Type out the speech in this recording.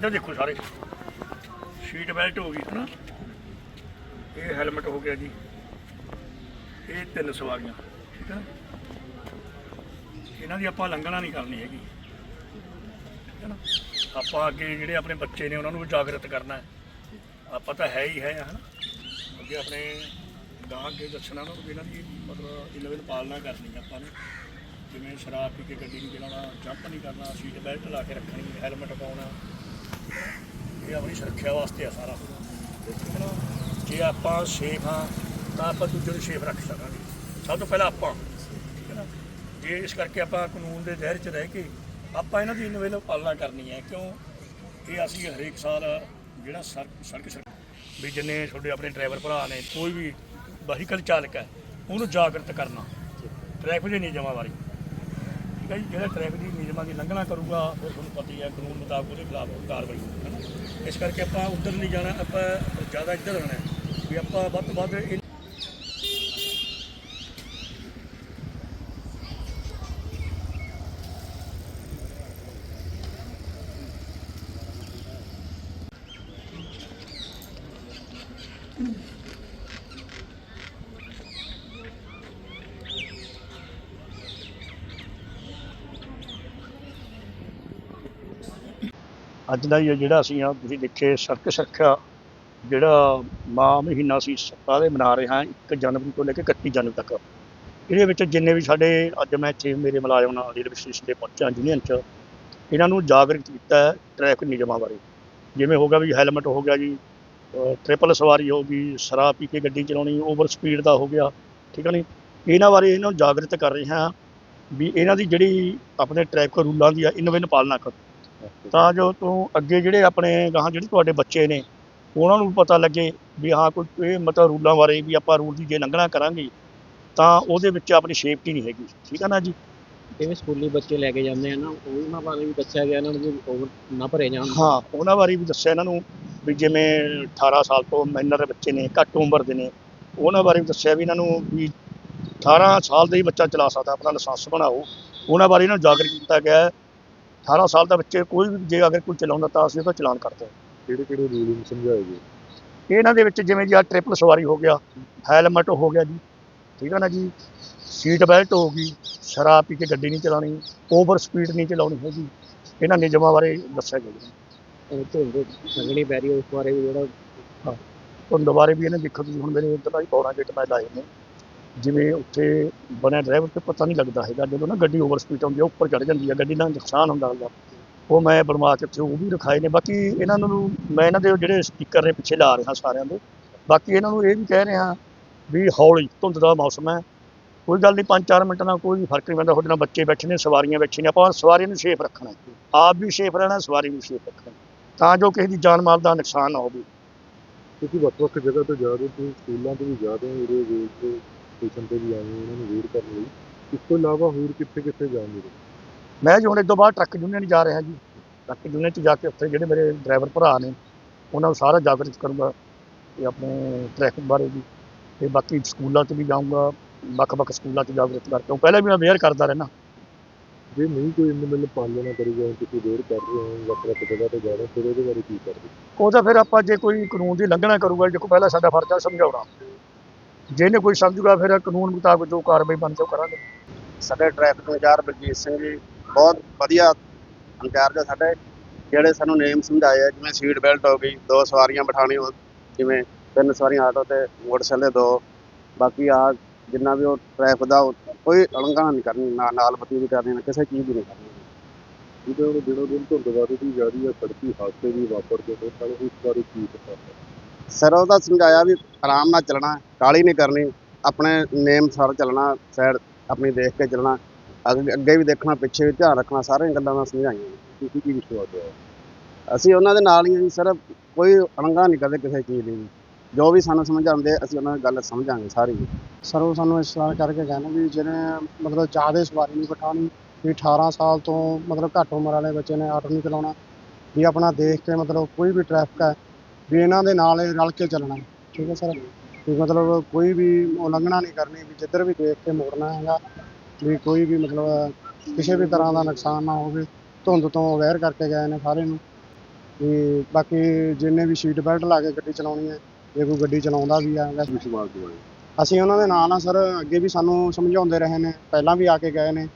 ਇੱਧਰ ਦੇਖੋ ਸਾਰੇ। ਸੀਟ ਬੈਲਟ ਹੋ ਗਈ, ਹਨਾ? ਇਹ ਹੈਲਮਟ ਹੋ ਗਿਆ ਜੀ। ਇਹ ਤਿੰਨ ਸਵਾਰੀਆਂ, ਠੀਕ ਹੈ ਇਹਨਾਂ ਦੀ ਆਪਾਂ ਲੰਘਣਾ ਨਹੀਂ ਕਰਨੀ ਹੈਗੀ। ਠੀਕ ਹੈ ਨਾ? ਆਪਾਂ ਅੱਗੇ ਜਿਹੜੇ ਆਪਣੇ ਬੱਚੇ ਨੇ, ਉਹਨਾਂ ਨੂੰ ਜਾਗਰਤ ਕਰਨਾ ਹੈ। ਆਪਾਂ ਤਾਂ ਹੈ ਹੀ ਹੈ, ਹਨਾ? ਅੱਗੇ ਆਪਣੇ ਗਾਂ ਅੱਗੇ ਦੱਸਣਾ ਨਾ ਇਹਨਾਂ ਦੀ ਮਤਲਬ ਇਹਨਾਂ ਦੀ ਪਾਲਣਾ ਕਰਨੀ ਆਪਾਂ ਨੇ। ਜਿਵੇਂ ਸ਼ਰਾਬ ਪੀ ਕੇ ਗੱਡੀ ਨਹੀਂ ਚਲਾਉਣਾ ਜੰਪ ਨਹੀਂ ਕਰਨਾ, ਸੀਟ ਬੈਲਟ ਲਾ ਕੇ ਰੱਖਣੀ, ਹੈਲਮਟ ਪਾਉਣਾ। ਇਹ ਆਪਣੀ ਸੁਰੱਖਿਆ ਵਾਸਤੇ ਆ ਸਾਰਾ ਠੀਕ ਹੈ ਨਾ ਜੇ ਆਪਾਂ ਸੇਫ ਹਾਂ, ਤਾਂ ਆਪਾਂ ਦੂਜੇ ਨੂੰ ਸੇਫ ਰੱਖ ਸਕਾਂਗੇ। ਸਭ ਤੋਂ ਪਹਿਲਾਂ ਆਪਾਂ, ਠੀਕ ਹੈ ਨਾ? ਜੇ ਇਸ ਕਰਕੇ ਆਪਾਂ ਕਾਨੂੰਨ ਦੇ ਦਾਇਰੇ 'ਚ ਰਹਿ ਕੇ ਆਪਾਂ ਇਹਨਾਂ ਦੀ ਇਨਵੇਲ ਪਾਲਣਾ ਕਰਨੀ ਹੈ, ਕਿਉਂ? ਇਹ ਅਸੀਂ ਹਰੇਕ ਸਾਲ ਜਿਹੜਾ ਸੜਕ ਸੜਕ ਵੀ ਜਿੰਨੇ ਤੁਹਾਡੇ ਆਪਣੇ ਡਰਾਈਵਰ ਭਰਾ ਨੇ, ਕੋਈ ਵੀ ਵਹੀਕਲ ਚਾਲਕ ਹੈ, ਉਹਨੂੰ ਜਾਗਰਤ ਕਰਨਾ। ਟ੍ਰੈਫਿਕ ਦੇ ਨਿਯਮਾਂ ਬਾਰੇ ਠੀਕ ਹੈ ਜੀ, ਜਿਹੜਾ ਟ੍ਰੈਫਿਕ ਦੀ ਨਿਯਮਾਂ ਦੀ ਲੰਘਣਾ ਕਰੂਗਾ ਫਿਰ ਤੁਹਾਨੂੰ ਪਤਾ ਹੀ ਹੈ, ਕਾਨੂੰਨ ਮੁਤਾਬਕ ਉਹਦੇ ਖਿਲਾਫ ਕਾਰਵਾਈ ਹੋਊਗੀ ਇਸ ਕਰਕੇ ਆਪਾਂ ਉੱਧਰ ਨਹੀਂ ਜਾਣਾ, ਆਪਾਂ ਜ਼ਿਆਦਾ ਇੱਧਰ ਰਹਿਣਾ ਵੀ ਆਪਾਂ ਵੱਧ ਤੋਂ ਵੱਧ ਅੱਜ ਦਾ ਇਹ ਜਿਹੜਾ ਅਸੀਂ ਆ, ਤੁਸੀਂ ਦੇਖੇ ਸੜਕ ਸੁਰੱਖਿਆ, ਜਿਹੜਾ ਮਾਹ ਮਹੀਨਾ ਅਸੀਂ ਸਾਰੇ ਮਨਾ ਰਹੇ ਹਾਂ 1 ਜਨਵਰੀ ਤੋਂ ਲੈ ਕੇ 31 ਜਨਵਰੀ ਤੱਕ। ਇਹਦੇ ਵਿੱਚ ਜਿੰਨੇ ਵੀ ਸਾਡੇ, ਅੱਜ ਮੈਂ ਇੱਥੇ ਮੇਰੇ ਮੁਲਾਜ਼ਮ ਨਾਲ ਰੇਲਵੇ ਸਟੇਸ਼ਨ ਤੇ ਪਹੁੰਚਿਆ, ਯੂਨੀਅਨ 'ਚ, ਇਹਨਾਂ ਨੂੰ ਜਾਗਰੂਕ ਕੀਤਾ ਹੈ ਟ੍ਰੈਫਿਕ ਨਿਯਮਾਂ ਬਾਰੇ। ਜਿਵੇਂ ਹੋ ਗਿਆ ਵੀ ਹੈਲਮਟ ਹੋ ਗਿਆ ਜੀ ਟ੍ਰਿਪਲ ਸਵਾਰੀ ਹੋ ਗਈ, ਸ਼ਰਾਬ ਪੀ ਕੇ ਗੱਡੀ ਚਲਾਉਣੀ ਓਵਰ ਸਪੀਡ ਦਾ ਹੋ ਗਿਆ, ਠੀਕ ਹੈ ਨਹੀਂ? ਇਹਨਾਂ ਬਾਰੇ ਇਹਨਾਂ ਨੂੰ ਜਾਗਰੂਕ ਕਰ ਰਹੇ ਹਾਂ ਵੀ ਇਹਨਾਂ ਦੀ ਜਿਹੜੀ ਆਪਣੇ ਟ੍ਰੈਫਿਕ ਰੂਲਾਂ ਦੀ ਆ, ਇਹਨਾਂ ਵਿੱਚ ਪਾਲਣਾ ਕਰੋ। ਤਾਂ ਜੋ ਤੋਂ ਅੱਗੇ ਜਿਹੜੇ ਆਪਣੇ ਗਾਹਾਂ ਜਿਹੜੇ ਤੁਹਾਡੇ ਬੱਚੇ ਨੇ ਉਹਨਾਂ ਨੂੰ ਪਤਾ ਲੱਗੇ ਵੀ ਹਾਂ ਕੋਈ ਇਹ ਮਤਲਬ ਰੂਲਾਂ ਬਾਰੇ ਵੀ ਆਪਾਂ ਰੂਲ ਦੀ ਜੇ ਲੰਘਣਾ ਕਰਾਂਗੇ ਤਾਂ ਉਹਦੇ ਵਿੱਚ ਆਪਣੀ ਸੇਫਟੀ ਨਹੀਂ ਹੈਗੀ। ਠੀਕ ਹੈ ਨਾ ਜੀ? ਜਿਵੇਂ ਸਕੂਲੀ ਬੱਚੇ ਲੈ ਕੇ ਜਾਂਦੇ ਆ ਨਾ ਉਹਨਾਂ ਬਾਰੇ ਵੀ ਦੱਸਿਆ ਗਿਆ ਇਹਨਾਂ ਨੂੰ ਓਵਰ ਨਾ ਭਰੇ ਜਾਣ। ਹਾਂ ਉਹਨਾਂ ਬਾਰੇ ਵੀ ਦੱਸਿਆ ਇਹਨਾਂ ਨੂੰ ਵੀ ਜਿਵੇਂ 18 ਸਾਲ ਤੋਂ ਮਾਈਨਰ ਬੱਚੇ ਨੇ ਘੱਟ ਉਮਰ ਦੇ ਨੇ ਉਹਨਾਂ ਬਾਰੇ ਵੀ ਦੱਸਿਆ ਵੀ ਇਹਨਾਂ ਨੂੰ ਵੀ 18 ਸਾਲ ਦਾ ਹੀ ਬੱਚਾ ਚਲਾ ਸਕਦਾ ਆਪਣਾ ਲਾਇਸੈਂਸ ਬਣਾਓ। ਉਹਨਾਂ ਬਾਰੇ ਇਹਨਾਂ ਨੂੰ ਜਾਗਰੂਕ ਕੀਤਾ ਗਿਆ 18 ਸਾਲ ਦਾ ਬੱਚੇ ਕੋਈ ਵੀ ਜੇ ਅਗਰ ਕੋਈ ਚਲਾਉਂਦਾ ਤਾਂ ਅਸੀਂ ਉਹਦਾ ਚਲਾਨ ਕਰਦੇ ਹਾਂ। ਕਿਹੜੇ ਕਿਹੜੇ ਰੂਲ ਸਮਝਾਏ ਗਏ ਇਹਨਾਂ ਦੇ ਵਿੱਚ ਜਿਵੇਂ ਜੀ ਆ ਟ੍ਰਿਪਲ ਸਵਾਰੀ ਹੋ ਗਿਆ ਹੈਲਮਟ ਹੋ ਗਿਆ ਜੀ ਠੀਕ ਹੈ ਨਾ ਜੀ? ਸੀਟ ਬੈਲਟ ਹੋ ਗਈ ਸ਼ਰਾਬ ਪੀ ਕੇ ਗੱਡੀ ਨਹੀਂ ਚਲਾਉਣੀ ਓਵਰ ਸਪੀਡ ਨਹੀਂ ਚਲਾਉਣੀ ਹੈਗੀ। ਇਹਨਾਂ ਨਿਯਮਾਂ ਬਾਰੇ ਦੱਸਿਆ ਗਿਆ ਜੀ। ਉਹ ਧੁੰਦ ਸੰਗਣੀ ਪੈ ਰਹੀ ਹੈ, ਉਸ ਬਾਰੇ ਵੀ ਜਿਹੜਾ ਧੁੰਦ ਬਾਰੇ ਵੀ ਇਹਨੇ ਦੇਖੋ ਤੁਸੀਂ ਹੁਣ ਮੇਰੇ ਇੱਧਰ ਦਾ ਹੀ ਪੌੜਾ ਗੇਟ ਮੈਂ ਲਾਏ ਨੇ। ਜਿਵੇਂ ਉੱਥੇ ਬਣਿਆ ਡਰਾਈਵਰ ਤੇ ਪਤਾ ਨਹੀਂ ਲੱਗਦਾ ਹੈਗਾ, ਜਦੋਂ ਨਾ ਗੱਡੀ ਓਵਰ ਸਪੀਡ ਆਉਂਦੀ ਹੈ ਉੱਪਰ ਚੜ ਜਾਂਦੀ ਹੈ ਗੱਡੀ ਨਾਲ ਨੁਕਸਾਨ ਹੁੰਦਾ ਹੁੰਦਾ। ਉਹ ਮੈਂ ਬਣਵਾ ਕੇ ਉੱਥੇ ਉਹ ਵੀ ਰਖਾਏ ਨੇ। ਬਾਕੀ ਇਹਨਾਂ ਨੂੰ ਮੈਂ ਇਹਨਾਂ ਦੇ ਜਿਹੜੇ ਸਪੀਕਰ ਨੇ ਪਿੱਛੇ ਲਾ ਰਿਹਾ ਸਾਰਿਆਂ ਦੇ। ਬਾਕੀ ਇਹਨਾਂ ਨੂੰ ਇਹ ਵੀ ਕਹਿ ਰਿਹਾ ਵੀ ਹੌਲੀ ਧੁੰਦ ਦਾ ਮੌਸਮ ਹੈ। ਕੋਈ ਗੱਲ ਨਹੀਂ 5-4 ਮਿੰਟ ਨਾਲ ਕੋਈ ਫ਼ਰਕ ਨਹੀਂ ਪੈਂਦਾ। ਤੁਹਾਡੇ ਨਾਲ ਬੱਚੇ ਬੈਠੇ ਨੇ, ਸਵਾਰੀਆਂ ਬੈਠੀਆਂ ਨੇ। ਆਪਾਂ ਸਵਾਰੀਆਂ ਨੂੰ ਸੇਫ ਰੱਖਣਾ ਆਪ ਵੀ ਸੇਫ ਰਹਿਣਾ, ਸਵਾਰੀ ਨੂੰ ਸੇਫ ਰੱਖਣਾ ਤਾਂ ਜੋ ਕਿਸੇ ਦੀ ਜਾਨ ਮਾਲ ਦਾ ਨੁਕਸਾਨ ਨਾ ਹੋਵੇ। ਤੁਸੀਂ ਵੱਖ ਵੱਖ ਜਗ੍ਹਾ ਤੋਂ ਜਾ ਰਹੇ ਤੁਸੀਂ ਸਕੂਲਾਂ ਤੋਂ ਵੀ ਜਾ ਰਹੇ ਹੋ ਇਹਦੇ ਵੇਟ ਸਟੇਸ਼ਨ ਤੇ ਵੀ ਆਏ ਹੋ ਉਹਨਾਂ ਨੂੰ ਵੇਟ ਕਰਨ ਲਈ। ਇਸ ਤੋਂ ਇਲਾਵਾ ਹੋਰ ਕਿੱਥੇ ਕਿੱਥੇ ਜਾਣਗੇ ਮੈਂ ਜੀ ਹੁਣ ਇਸ ਤੋਂ ਬਾਅਦ ਟਰੱਕ ਯੂਨੀਅਨ ਜਾ ਰਿਹਾ ਜੀ। ਟਰੱਕ ਯੂਨੀਅਨ 'ਚ ਜਾ ਕੇ ਉੱਥੇ ਜਿਹੜੇ ਮੇਰੇ ਡਰਾਈਵਰ ਭਰਾ ਨੇ ਉਹਨਾਂ ਨੂੰ ਸਾਰਾ ਜਾਗਰੂਕ ਕਰੂੰਗਾ ਤੇ ਆਪਣੇ ਟ੍ਰੈਫਿਕ ਬਾਰੇ ਵੀ। ਤੇ ਬਾਕੀ ਸਕੂਲਾਂ 'ਚ ਵੀ ਜਾਊਂਗਾ ਵੱਖ-ਵੱਖ ਸਕੂਲਾਂ 'ਚ ਜਾਗਰੂਕ ਕਰਕੇ। ਉਹ ਪਹਿਲਾਂ ਵੀ ਮੈਂ ਅਵੇਅਰ ਕਰਦਾ ਰਹਿਣਾ ਜੇ ਨਹੀਂ ਕੋਈ ਇੰਨੇ ਮਿਲ ਪਾਲਣਾ ਕਰੂਗਾ ਤੁਸੀਂ ਵੇਟ ਕਰ ਰਹੇ ਹੋ ਵੱਖ ਵੱਖ ਜਗ੍ਹਾ ਤੇ ਜਾ ਰਹੇ ਹੋ ਫਿਰ ਉਹਦੇ ਬਾਰੇ ਕੀ ਕਰਦੇ? ਉਹ ਤਾਂ ਫਿਰ ਆਪਾਂ ਜੇ ਕੋਈ ਕਾਨੂੰਨ ਦੀ ਲੰਘਣਾ ਕਰੂਗਾ ਦੇਖੋ ਪਹਿਲਾਂ ਸਾਡਾ ਫਰਜ਼ ਆ ਸਮਝਾਉਣਾ। ਜੇ ਇਹਨੇ ਕੋਈ ਸਮਝੂਗਾ ਫਿਰ ਕਾਨੂੰਨ ਮੁਤਾਬਕ ਜੋ ਕਾਰਵਾਈ ਬਣਦੀ ਉਹ ਕਰਾਂਗੇ। ਸਾਡੇ ਟ੍ਰੈਫਿਕ ਇੰਚਾਰਜ ਬਲਜੀਤ ਸਿੰਘ ਜੀ ਬਹੁਤ ਵਧੀਆ ਇੰਚਾਰਜ ਆ ਸਾਡੇ ਜਿਹੜੇ ਸਾਨੂੰ ਨੇਮ ਸਮਝਾਏ ਆ ਜਿਵੇਂ ਸੀਟ ਬੈਲਟ ਹੋ ਗਈ ਦੋ ਸਵਾਰੀਆਂ ਬਿਠਾਉਣੀਆਂ ਜਿਵੇਂ ਤਿੰਨ ਸਵਾਰੀਆਂ ਆਟੋ ਤੇ ਮੋਟਰਸਾਈਕਲ ਦੇ ਦੋ ਬਾਕੀ ਆ ਜਿੰਨਾ ਵੀ ਉਹ ਟ੍ਰੈਫਿਕ ਦਾ ਉਹ ਕੋਈ ਉਲੰਘਣਾ ਨਹੀਂ ਕਰਨੀ ਨਾ ਨਾਲ ਬੱਤੀ ਵੀ ਕਰਨੀ ਨਾ ਕਿਸੇ ਚੀਜ਼ ਦੀ ਨਹੀਂ ਕਰਨੀ। ਜਿਹਦੇ ਹੁਣ ਦਿਨੋਂ ਦਿਨ ਧੁੰਦ ਵੱਧਦੀ ਜਾ ਰਹੀ ਹੈ ਸੜਕੀ ਹਾਦਸੇ ਵੀ ਵਾਪਰਦੇ ਨੇ ਸਾਨੂੰ ਇਸ ਬਾਰੇ ਕੀ ਪਤਾ? ਹੈ ਸਰ ਉਹਦਾ ਸਮਝਾਇਆ ਵੀ ਆਰਾਮ ਨਾਲ ਚੱਲਣਾ ਕਾਲੀ ਨਹੀਂ ਕਰਨੀ ਆਪਣੇ ਨੇਮ ਸਰ ਚੱਲਣਾ ਸਾਈਡ ਆਪਣੀ ਦੇਖ ਕੇ ਚੱਲਣਾ ਅੱਗੇ ਅੱਗੇ ਵੀ ਦੇਖਣਾ ਪਿੱਛੇ ਵੀ ਧਿਆਨ ਰੱਖਣਾ ਸਾਰੀਆਂ ਗੱਲਾਂ ਮੈਂ ਸਮਝਾਈਆਂ। ਤੁਸੀਂ ਕੀ ਵਿਸ਼ਵਾਸ ਹੈ ਅਸੀਂ ਉਹਨਾਂ ਦੇ ਨਾਲ ਹੀ ਹਾਂ ਜੀ ਸਰ ਕੋਈ ਅਣਗਾ ਨਹੀਂ ਕਰਦੇ ਕਿਸੇ ਚੀਜ਼ ਦੀ ਜੋ ਵੀ ਸਾਨੂੰ ਸਮਝਾਉਂਦੇ ਅਸੀਂ ਉਹਨਾਂ ਦੀ ਗੱਲ ਸਮਝਾਂਗੇ ਸਾਰੀ। ਸਰ ਉਹ ਸਾਨੂੰ ਇਸ ਤਰ੍ਹਾਂ ਕਰਕੇ ਕਹਿੰਦੇ ਵੀ ਜਿਹਨੇ ਮਤਲਬ ਜ਼ਿਆਦਾ ਸਵਾਰੀ ਨਹੀਂ ਬਿਠਾਉਣੀ ਵੀ 18 ਸਾਲ ਤੋਂ ਮਤਲਬ ਘੱਟ ਉਮਰ ਵਾਲੇ ਬੱਚੇ ਨੇ ਆਟੋ ਨਹੀਂ ਚਲਾਉਣਾ ਵੀ ਆਪਣਾ ਦੇਖ ਕੇ ਮਤਲਬ ਕੋਈ ਵੀ ਟ੍ਰੈਫਿਕ ਹੈ ਵੀ ਇਹਨਾਂ ਦੇ ਨਾਲ ਹੀ ਰਲ ਕੇ ਚੱਲਣਾ ਠੀਕ ਹੈ ਸਰ? ਵੀ ਮਤਲਬ ਕੋਈ ਵੀ ਉਲੰਘਣਾ ਨਹੀਂ ਕਰਨੀ ਵੀ ਜਿੱਧਰ ਵੀ ਦੇਖ ਕੇ ਮੋੜਨਾ ਹੈਗਾ ਵੀ ਕੋਈ ਵੀ ਮਤਲਬ ਕਿਸੇ ਵੀ ਤਰ੍ਹਾਂ ਦਾ ਨੁਕਸਾਨ ਨਾ ਹੋਵੇ ਧੁੰਦ ਤੋਂ ਅਵੇਅਰ ਕਰਕੇ ਗਏ ਨੇ ਸਾਰੇ ਨੂੰ। ਵੀ ਬਾਕੀ ਜਿੰਨੇ ਵੀ ਸੀਟ ਬੈਲਟ ਲਾ ਕੇ ਗੱਡੀ ਚਲਾਉਣੀ ਹੈ ਜੇ ਕੋਈ ਗੱਡੀ ਚਲਾਉਂਦਾ ਵੀ ਆ ਵੈਸੇ ਵਿਸ਼ਵਾਸ ਦਿਵਾਏ ਅਸੀਂ ਉਹਨਾਂ ਦੇ ਨਾਲ ਆ ਸਰ ਅੱਗੇ ਵੀ ਸਾਨੂੰ ਸਮਝਾਉਂਦੇ ਰਹੇ ਨੇ ਪਹਿਲਾਂ ਵੀ ਆ ਕੇ ਗਏ ਨੇ।